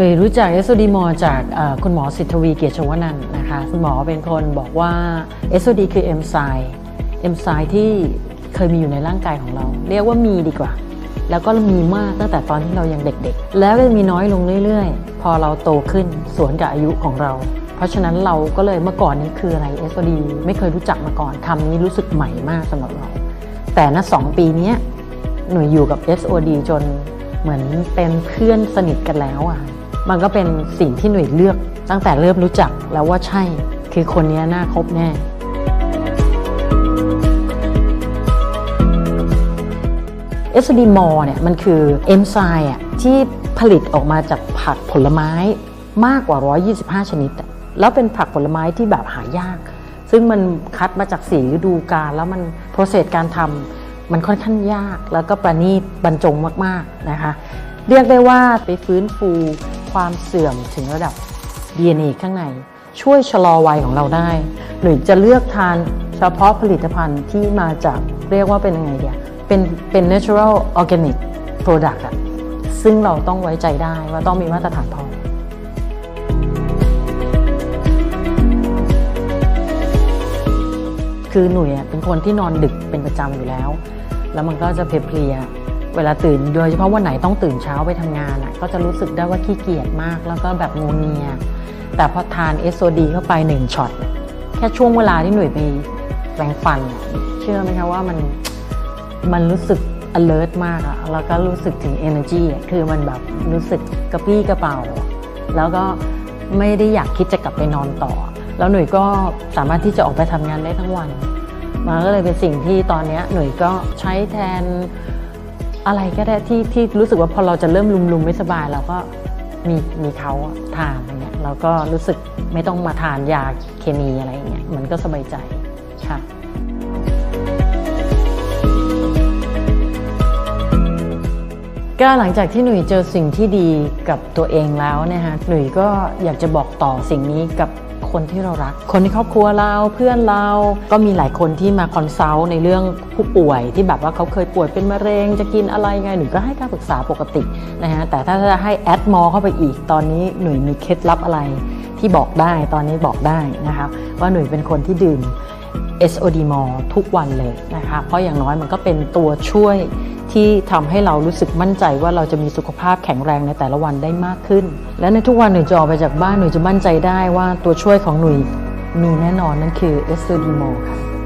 หน่ยรู้จักเอสโอดีมอจากคุณหมอสิทธวีเกียรติชวนันนะคะ คุณหมอเป็นคนบอกว่าเอสโอดีคือเอนไซม์เอนไซม์ที่เคยมีอยู่ในร่างกายของเรา เรียกว่ามีดีกว่า แล้วก็มีมากตั้งแต่ตอนที่เรายังเด็กๆ แล้วก็มีน้อยลงเรื่อยๆ พอเราโตขึ้นสวนกับอายุของเรา เพราะฉะนั้นเราก็เลยเมื่อก่อนนี้คืออะไร SOD ไม่เคยรู้จักมาก่อนคำนี้รู้สึกใหม่มากสำหรับเรา แต่ณสองปีนี้หนูอยู่กับ SOD จนเหมือนเป็นเพื่อนสนิทกันแล้วอะ มันก็เป็นสิ่งที่หนุ่ยเลือกตั้งแต่เริ่มรู้จักแล้วว่าใช่ คือคนนี้น่าคบแน่เอสดีมอเนี่ยมันคือเอนไซม์ที่ผลิตออกมาจากผักผลไม้มากกว่า 125 ชนิด แล้วเป็นผักผลไม้ที่แบบหายาก ซึ่งมันคัดมาจากสีฤดูกาลแล้วมันโปรเซสการทำมันค่อนข้างยาก แล้วก็ประณีตบรรจงมาก ๆ นะคะ เรียกได้ว่าไปฟื้นฟู ความเสื่อมถึงระดับ DNA ข้างใน ช่วยชะลอวัยของเราได้ หรือจะเลือกทานเฉพาะผลิตภัณฑ์ที่มาจากเรียกว่าเป็นยังไงเดียเป็นเป็น natural organic product อะซึ่งเราต้องไว้ใจได้ว่าต้องมีมาตรฐานพอคือหนุ่ยอะเป็นคนที่นอนดึกเป็นประจำอยู่แล้ว แล้วมันก็จะเพลีย เวลาตื่นโดยเฉพาะวันไหนต้องตื่นเช้าไปทำงานอะก็จะรู้สึกได้ว่าขี้เกียจมากแล้วก็แบบงงเงีย แต่พอทาน SOD เข้าไปหนึ่งช็อตเนี่ยแค่ช่วงเวลาที่หนุ่ยไปแปรงฟัน เชื่อไหมคะว่ามันมันรู้สึก alert มากอะแล้วก็รู้สึกถึง energy คือมันแบบรู้สึกกระปี้กระเป๋า แล้วก็ไม่ได้อยากคิดจะกลับไปนอนต่อ แล้วหนุ่ยก็สามารถที่จะออกไปทำงานได้ทั้งวัน มันก็เลยเป็นสิ่งที่ตอนนี้หนุ่ยก็ใช้แทน อะไรก็ได้ที่ที่รู้สึกว่าพอเราจะเริ่มลุมๆไม่สบายเราก็มีมีเขาทานอะไรเงี้ยเราก็รู้สึกไม่ต้องมาทานยาเคมีอะไรอย่างเงี้ยมันก็สบายใจค่ะก็หลังจากที่หนุ่ยเจอสิ่งที่ดีกับตัวเองแล้วนะฮะหนุ่ยก็อยากจะบอกต่อสิ่งนี้กับ คนที่เรารัก คนในครอบครัวเราเพื่อนเราก็มีหลายคนที่มาคอนซัลท์ในเรื่องผู้ป่วย ที่แบบว่าเขาเคยป่วยเป็นมะเร็ง จะกินอะไรไงหนุ่ยก็ให้การปรึกษาปกตินะฮะแต่ถ้าจะให้แอดมอเข้าไปอีกตอนนี้หนุ่ยมีเคล็ดลับอะไรที่บอกได้ตอนนี้บอกได้นะคะว่าหนุ่ยเป็นคนที่ดื่ม SOD m o ทุกวันเลยนะคะเพราะอย่างน้อยมันก็เป็นตัวช่วย ที่ทำให้เรารู้สึกมั่นใจว่าเราจะมีสุขภาพแข็งแรงในแต่ละวันได้มากขึ้น และในทุกวันหนุ่ยจะออกไปจากบ้านหนุ่ยจะมั่นใจได้ว่าตัวช่วยของหนุ่ยมีแน่นอนนั่นคือเอสเตอร์ดีโมค่ะ